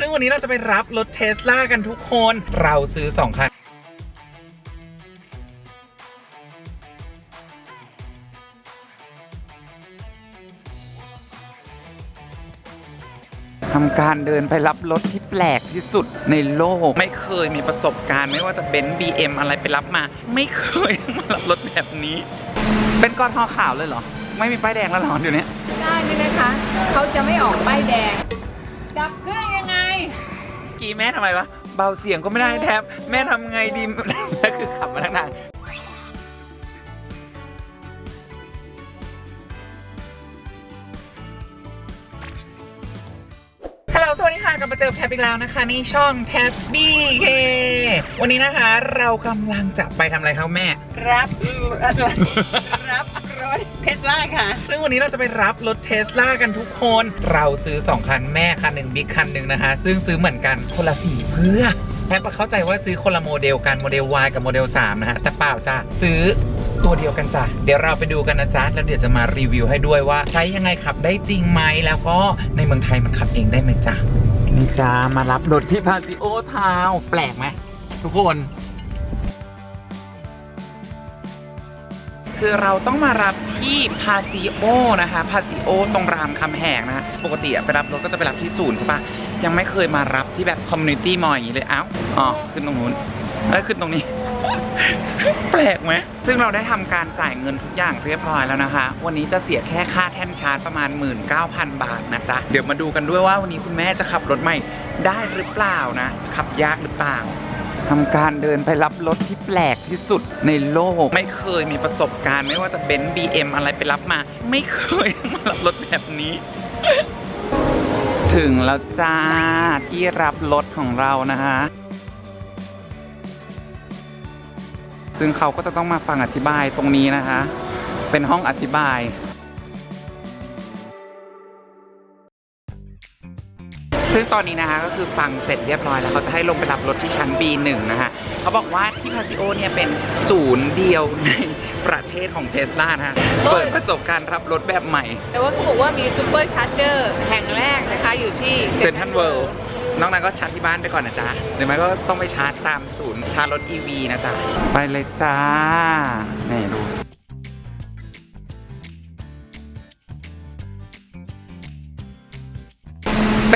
ซึ่งวันนี้เราจะไปรับรถเทสลากันทุกคน เราซื้อ 2 คันทำการเดินไปรับรถที่แปลกที่สุดในโลก ไม่เคยมีประสบการณ์ ไม่ว่าจะเป็น BM อะไรไปรับมา ไม่เคยมารับรถแบบนี้ เป็นก้อนห่อขาวเลยเหรอ ไม่มีป้ายแดงแล้วเหรอเดี๋ยวนี้ ได้นี่นะคะ เขาจะไม่ออกป้ายแดง ดับเครื่องยังไง กี้แม่ทำไมวะ เบาเสียงก็ไม่ได้แทบ แม่ทำไงดีแล้วคือขับมาทั้งทางฮัลโหลสวัสดีค่ะกลับมาเจอแท็บอีกแล้วนะคะนี่ช่องแท็บบี้เควันนี้นะคะ เรากำลังจะไปทำอะไรครับแม่ รับ รับร ถเทสลาค่ะ ซึ่งวันนี้เราจะไปรับรถเทสลากันทุกคน เราซื้อ 2 คันแม่คันหนึ่งบิ๊กคันหนึ่งนะคะ ซึ่งซื้อเหมือนกันคนละสีเพื่อแพทเข้าใจว่าซื้อคนละโมเดลกันโมเดล Y กับโมเดล 3 นะฮะ แต่เปล่าจ้ะซื้อตัวเดียวกันจ้ะ เดี๋ยวเราไปดูกันนะจ๊ะ แล้วเดี๋ยวจะมารีวิวให้ด้วยว่า ใช้ยังไงขับได้จริงไหม แล้วก็ในเมืองไทยมันขับเองได้ไหมจ๊ะนี่จ้ามารับรถที่พาซิโอทาวแปลกไหมทุกคน คือเราต้องมารับที่พาซิโอนะคะพาซิโอตรงรามคำแหงนะปกติอะไปรับรถก็จะไปรับที่ศูนย์ใช่ปะยังไม่เคยมารับที่แบบคอมมูนิตี้มอลล์อย่างนี้เลยเอ้าอ๋อขึ้นตรงนู้นแล้วขึ้นตรงนี้ แปลกไหมซึ่งเราได้ทำการจ่ายเงินทุกอย่างเรียบร้อยแล้วนะคะ วันนี้จะเสียแค่ค่าแท่นชาร์จประมาณ 19,000 บาทนะจ๊ะเดี๋ยวมาดูกันด้วยว่าวันนี้คุณแม่จะขับรถใหม่ได้หรือเปล่านะ ขับยากหรือเปล่า ทำการเดินไปรับรถที่แปลกที่สุดในโลก ไม่เคยมีประสบการณ์ไม่ว่าจะเป็น BM อะไรไปรับมา ไม่เคยมารับรถแบบนี้ ถึงแล้วจ้าที่รับรถของเรานะฮะซึ่งเขาก็จะต้องมาฟังอธิบายตรงนี้นะคะ เป็นห้องอธิบาย ซึ่งตอนนี้นะคะก็คือฟังเสร็จเรียบร้อยแล้วเขาจะให้ลงไปรับรถที่ชั้น B1 นะคะเขาบอกว่าที่พาซิโอเนี่ยเป็นศูนย์เดียวในประเทศของเทสลานะคะเปิดประสบการณ์รับรถแบบใหม่ แต่ว่าเขาบอกว่ามีซูเปอร์ชาร์เจอร์แห่งแรกนะคะอยู่ที่เซนทันเวิลด์นอกนั้นก็ชาร์จที่บ้านไปก่อนนะจ๊ะหรือไม่ก็ต้องไปชาร์จตามศูนย์ชาร์จรถ EV นะจ๊ะ ไปเลยจ้า นี่ดู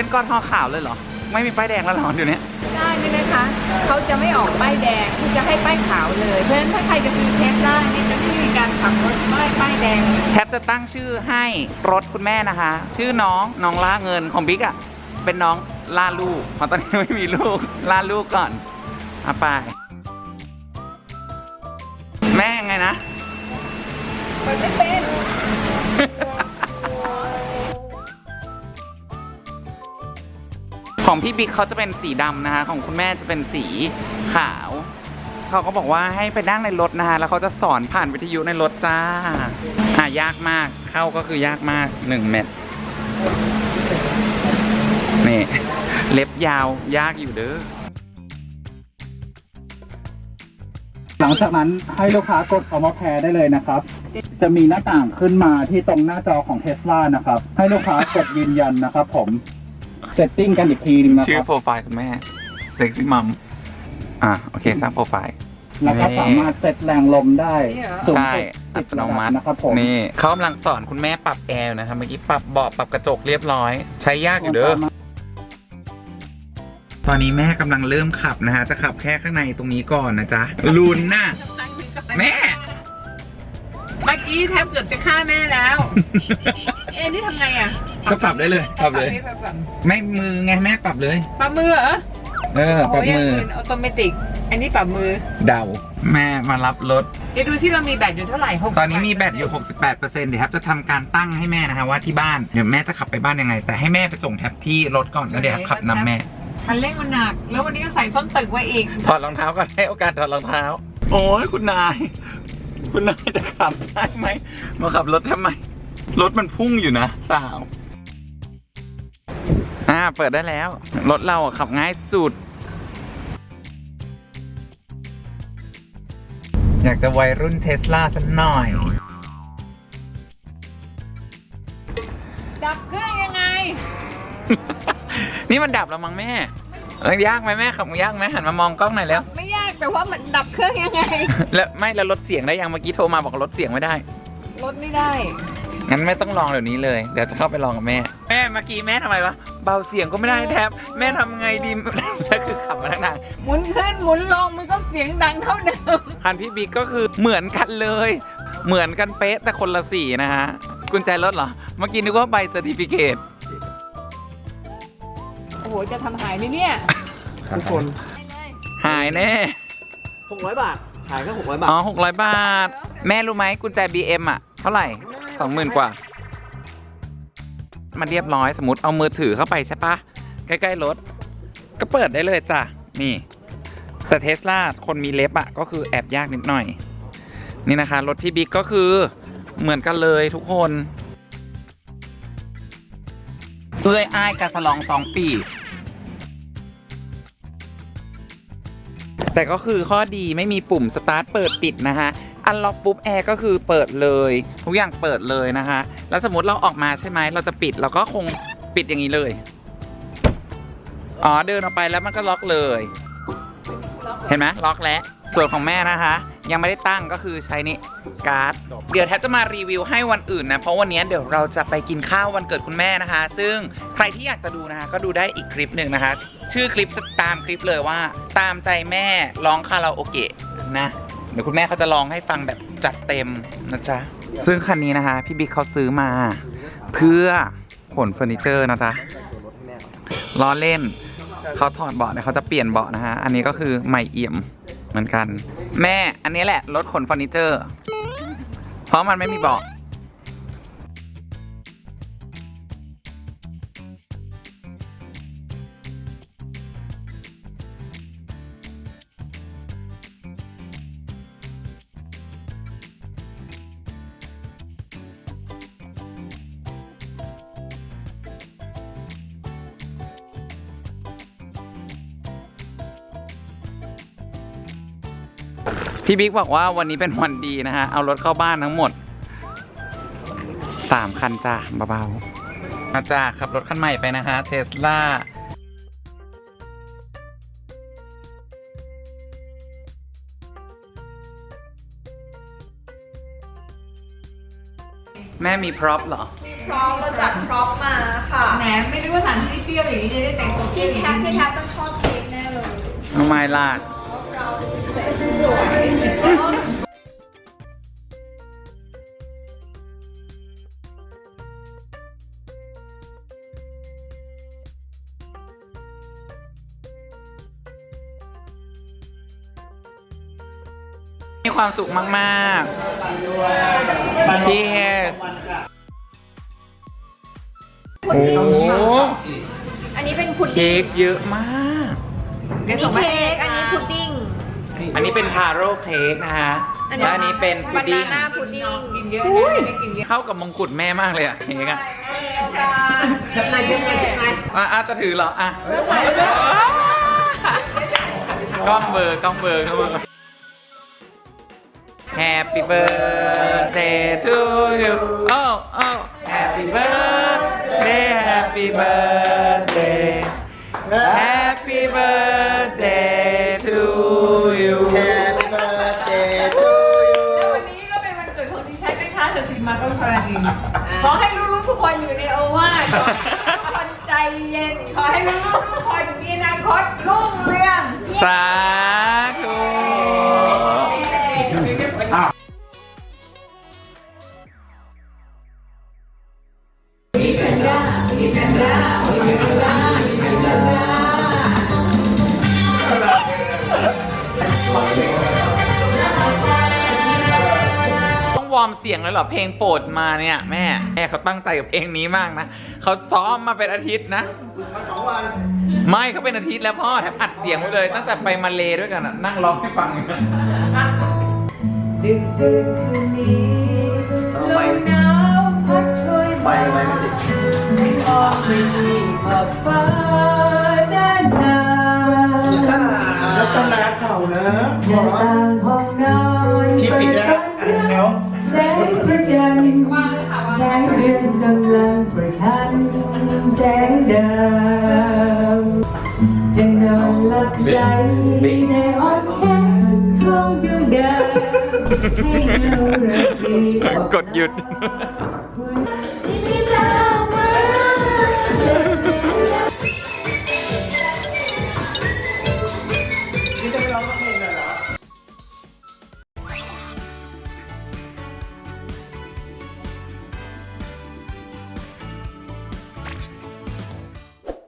เป็นก้อนห่อขาวเลยเหรอ ไม่มีป้ายแดงแล้วเหรอเดี๋ยวนี้ ได้นี่นะคะเขาจะไม่ออกป้ายแดงเขาจะให้ป้ายขาวเลยเพราะฉะนั้นถ้าใครจะซื้อเทสลาเนี่ยจะไม่มีการขับรถป้ายป้ายแดงเลยแทบจะตั้งชื่อให้รถคุณแม่นะคะ ชื่อน้องน้องล่าเงินของบิ๊กอะ เป็นน้องล่าลูกเพราะตอนนี้ไม่มีลูกล่าลูกก่อนเอาไป แม่ยังไงนะ มันไม่เป็น ของพี่บิ๊กเขาจะเป็นสีดำนะคะ ของคุณแม่จะเป็นสีขาว เขาก็บอกว่าให้ไปนั่งในรถนะคะ แล้วเขาจะสอนผ่านวิทยุในรถจ้าอ่ายากมาก เข้าก็คือยากมากหนึ่งเม็ด นี่ เล็บยาวยากอยู่เด้อ หลังจากนั้นให้ลูกค้ากดคำว่าแพรได้เลยนะครับ จะมีหน้าต่างขึ้นมาที่ตรงหน้าจอของเทสลานะครับ ให้ลูกค้ากดยืนยันนะครับผม เซตติ้งกันอีกทีหนึงนะชื่คอรับ โปรไฟล์คุณแม่เซ็กซี่มัมอะโอเคสร้างโปรไฟล์ แล้วก็สามารถเซตแรงลมได้สูงใช่สุดอัสิบตโนระดัมับตินะครับผมนี่เขากำลังสอนคุณแม่ปรับแอร์นะครับเมื่อกี้ปรับเบาะปรับกระจกเรียบร้อย ใช้ยากอยู่เด้อ ตอนนี้แม่กำลังเริ่มขับนะฮะ จะขับแค่ข้างในตรงนี้ก่อนนะจ๊ะลุนน่ะ แม่ เมื่อกี้แทบเกือบจะฆ่าแม่แล้ว เอ็นนี่ทำไงอะก็ปรับได้เลยปรับเลยปรับปรับไม่มือไงแม่ปรับเลย ปรับมือเหรอเออปรับมือโยนออโตเมติกอันนี้ปรับมือ เดาแม่มารับรถเดี๋ยวดูที่เรามีแบตอยู่เท่าไหร่หกตอนนี้มีแบตอยู่ 68%เดี๋ยวครับจะทำการตั้งให้แม่นะฮะว่าที่บ้านเดี๋ยวแม่จะขับไปบ้านยังไง แต่ให้แม่ไปส่งแท็บที่รถก่อนแล้วเดี๋ยวครับขับนำแม่คันเร่งมันหนัก แล้ววันนี้ก็ใส่ส้นตึกไว้อีกถอดรองเท้าก่อนให้โอกาสถอดรองเท้า โอ้ยคุณนาย คุณนายจะขับได้ไหมมาขับรถทำไม รถมันพุ่งอยู่นะสาวอ่าเปิดได้แล้ว รถเราอะขับง่ายสุด อยากจะวัยรุ่นเทสลาสักหน่อย ดับเครื่องยังไง นี่มันดับแล้วมั้งแม่แล้วยากไหมแม่ขับยากไหมหันมามองกล้องหน่อยแล้ว ไม่ยากแต่ว่ามันดับเครื่องยังไง แล้วไม่แล้วลดเสียงได้ยังเมื่อกี้โทรมาบอกลดเสียงไม่ได้ รถไม่ได้ งั้นไม่ต้องลองเดี๋ยวนี้เลย เดี๋ยวจะเข้าไปลองกับแม่ แม่เมื่อกี้แม่ทำไมวะ เบาเสียงก็ไม่ได้แทบ แม่ทำไงดี แล้วคือขับมาทั้งทางหมุนขึ้นหมุนลงมันก็เสียงดังเท่าเดิม คันพี่บิ๊กก็คือเหมือนกันเลย เหมือนกันเป๊ะแต่คนละสีนะฮะ กุญแจรถเหรอ เมื่อกี้นึกว่าใบเซอร์ติฟิเคตโอ้โห จะทำหายไหมเนี่ยทุกคนหายแน่ 600 บาท ขายแค่600 บาท อ๋อหกร้อยบาท แม่รู้ไหมกุญแจ BM อะ เท่าไหร่ สองหมื่นกว่า มันเรียบร้อยสมมติเอามือถือเข้าไปใช่ปะใกล้ๆรถ ก็เปิดได้เลยจ้ะ นี่ แต่เทสลาคนมีเล็บอะก็คือแอบยากนิดหน่อย นี่นะคะ รถพี่บิ๊กก็คือเหมือนกันเลยทุกคนเอ้ยอ้ายกาสลองสองปี แต่ก็คือข้อดีไม่มีปุ่มสตาร์ทเปิดปิดนะคะ อันล็อกปุ๊บแอร์ก็คือเปิดเลย ทุกอย่างเปิดเลยนะคะ แล้วสมมติเราออกมาใช่ไหมเราจะปิดเราก็คงปิดอย่างนี้เลย อ๋อเดินออกไปแล้วมันก็ล็อกเลย เห็นไหมล็อกแล้วส่วนของแม่นะคะ ยังไม่ได้ตั้งก็คือใช้นี่การ์ด เดี๋ยวแทบจะมารีวิวให้วันอื่นนะเพราะวันนี้เดี๋ยวเราจะไปกินข้าววันเกิดคุณแม่นะคะ ซึ่งใครที่อยากจะดูนะคะ ก็ดูได้อีกคลิปหนึ่งนะคะ ชื่อคลิปจะตามคลิปเลยว่า ตามใจแม่ร้องคาราโอเกะนะ เดี๋ยวคุณแม่เขาจะลองให้ฟังแบบจัดเต็มนะจ๊ะ ซึ่งคันนี้นะคะ พี่บิ๊กเขาซื้อมา เพื่อขนเฟอร์นิเจอร์นะจ๊ะล้อเล่นเขาถอดเบาะเนี่ยเขาจะเปลี่ยนเบาะนะฮะ อันนี้ก็คือใหม่เอี่ยมเหมือนกัน แม่อันนี้แหละรถขนเฟอร์นิเจอร์ เพราะมันไม่มีเบาะ พี่บิ๊กบอกว่าวันนี้เป็นวันดีนะฮะ เอารถเข้าบ้านทั้งหมด 3 คันจ้าเบาๆมาจ้าขับรถคันใหม่ไปนะฮะเทสลาแม่มีพร็อพเหรอ พร้อมเราจัดพร้อมมาค่ะแหมไม่รู้ว่าสถานที่เปรี้ยวอย่างนี้จะได้แต่งตัวเปรี้พี่ยวอย่างแท็บนี้พี่แท็บต้องชอบเค้กแน่เลยทำไมล่ะสวย มีความสุขมากๆ Cheers โอ้โหอันนี้เป็นพุดดิ้เค้งกเยอะมาก อันนี้เค้ก อันนี้พุดดิ้ง อันนี้เป็นทาโร่เค้กนะฮะและอันนี้เป็นพุบาดดิ้นาง น่าพุดดิ้งกินเยอะนะไม่กินเยอะเข้ากับมงกุฎแม่มากเลยอะเค้กอะอะอะจะถือเหรออะกล้องเบอร์กล้องเบอร์กล้องเบอร์ Happy birthday to you oh oh Happy birthday Happy birthday Happy birthday ฉันนะคะเธอสิมาต้องพราดีขอให้ลูกๆทุกคนอยู่ในโอวาทขอให้ทุกคนใจเย็น ขอให้ลูกๆทุกคนมีอนาคตรุ่งเรืองสาธุต้องวอร์ม เสียงเลยเหรอเพลงโปรดมาเนี่ยแม่แม่เขาตั้งใจกับเพลงนี้มากนะเขาซ้อมมาเป็นอาทิตย์นะไม่เขาเป็นอาทิตย์แล้วพ่อแถมอัดเสียงไว้เลย ตั้งแต่ไปมาเลด้วยกันอะนั่งร้องให้ฟังอยู่นะดึกดื่นคืนนี้ลมหนาวพัดช่วยไปไปมันติดมองไม่มีขอบฟ้าด้านหน้าแล้วตำนาเข่านะ หน้าต่างห้อง จันทร์แสงเดือนกำลังประชันแสงดาวจะนอนหลับไหลในอ้อมแขนของดวงดาวให้เงาระเบีกดหยุด